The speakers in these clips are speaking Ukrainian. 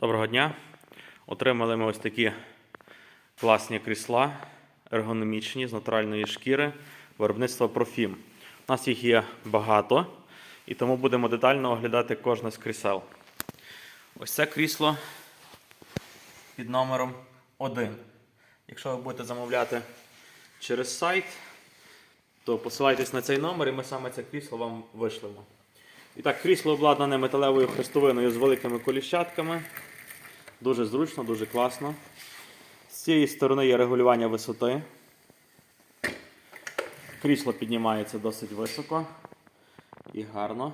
Доброго дня. Отримали ми ось такі класні крісла, ергономічні з натуральної шкіри виробництва Профім. У нас їх є багато, і тому будемо детально оглядати кожне з крісел. Ось це крісло під номером 1. Якщо ви будете замовляти через сайт, то посилайтесь на цей номер і ми саме це крісло вам вишлемо. І так, крісло обладнане металевою хрестовиною з великими коліщатками. Дуже зручно, дуже класно. З цієї сторони є регулювання висоти. Крісло піднімається досить високо і гарно.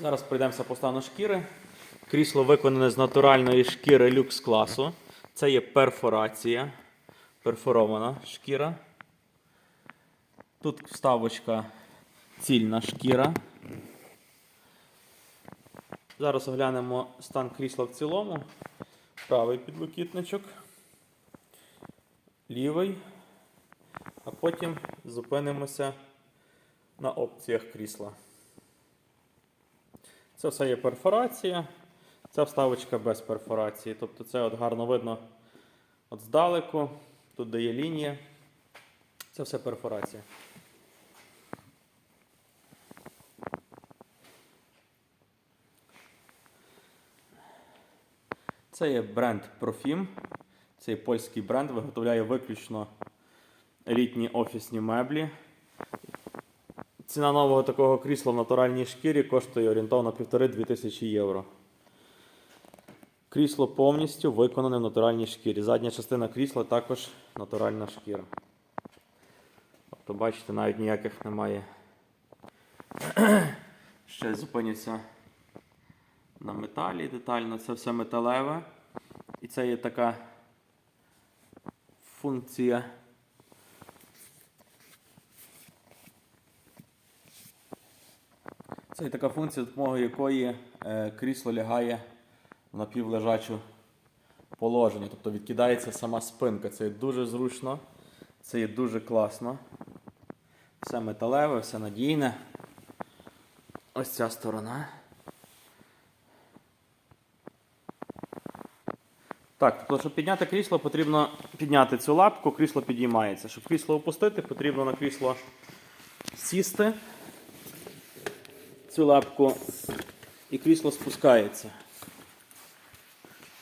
Зараз пройдемося по стану шкіри. Крісло виконане з натуральної шкіри люкс класу. Це є перфорація, перфорована шкіра. Тут вставочка цільна шкіра. Зараз оглянемо стан крісла в цілому. Правий підлокітничок, лівий, а потім зупинимося на опціях крісла. Це все є перфорація, ця вставочка без перфорації. Тобто це от гарно видно от здалеку, тут де є лінія. Це все перфорація. Це є бренд Profim. Цей польський бренд виготовляє виключно елітні офісні меблі. Ціна нового такого крісла в натуральній шкірі коштує орієнтовно 1,5-2 тисячі євро. Крісло повністю виконане в натуральній шкірі. Задня частина крісла також натуральна шкіра. Тобто, бачите, навіть ніяких немає. Ще зупиняться на металі детально. Це все металеве. І це є така функція. Це є така функція, допомогою якої е, крісло лягає в напівлежачу положення. Тобто відкидається сама спинка. Це є дуже зручно, це є дуже класно. Все металеве, все надійне. Ось ця сторона. Так, тобто, щоб підняти крісло, потрібно підняти цю лапку, крісло підіймається. Щоб крісло опустити, потрібно на крісло сісти цю лапку і крісло спускається.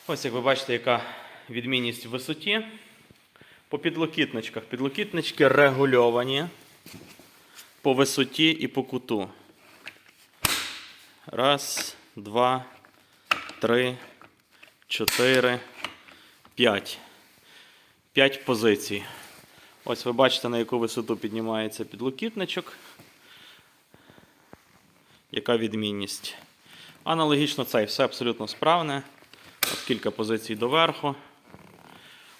Ось як ви бачите, яка відмінність в висоті. По підлокітничках. Підлокітнички регульовані по висоті і по куту. Раз, два, три, чотири, п'ять. П'ять позицій. Ось ви бачите, на яку висоту піднімається підлокітничок. Яка відмінність? Аналогічно цей все абсолютно справне. От кілька позицій доверху.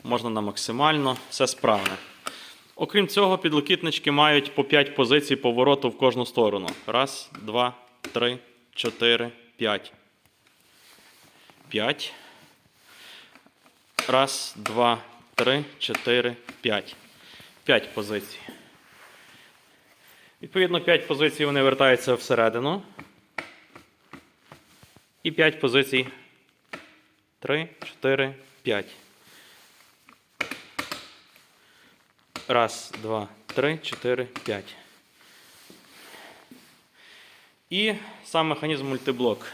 Можна на максимально, все справне. Окрім цього, підлокітнички мають по 5 позицій повороту в кожну сторону. Раз, два, три, чотири, п'ять. П'ять. Раз, два, три, чотири, п'ять. П'ять позицій. Відповідно, 5 позицій вони вертаються всередину. І 5 позицій. 3, 4, 5. Раз, два, три, чотири, п'ять. І сам механізм мультиблок.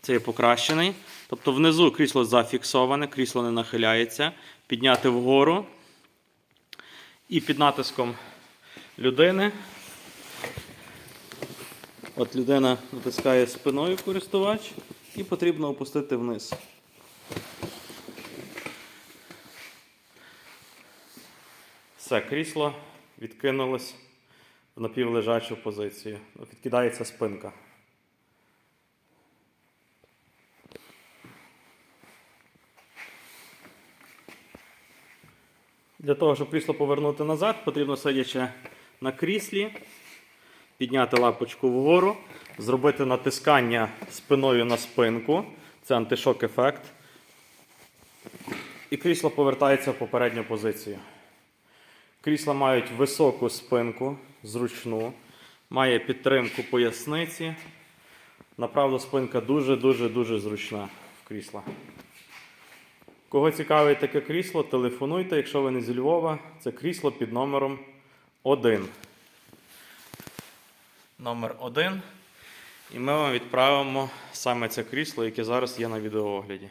Це є покращений. Тобто внизу крісло зафіксоване, крісло не нахиляється. Підняти вгору. І під натиском людини. От людина натискає спиною користувач і потрібно опустити вниз. Все, крісло відкинулось в напівлежачу позицію. Відкидається спинка. Для того, щоб крісло повернути назад, потрібно сидячи на кріслі, підняти лапочку вгору, зробити натискання спиною на спинку. Це антишок ефект. І крісло повертається в попередню позицію. Крісла мають високу спинку, зручну, має підтримку поясниці, Направду спинка дуже-дуже дуже зручна в крісла. Кого цікавить таке крісло, телефонуйте, якщо ви не зі Львова. Це крісло під номером 1. Номер 1. І ми вам відправимо саме це крісло, яке зараз є на відеоогляді.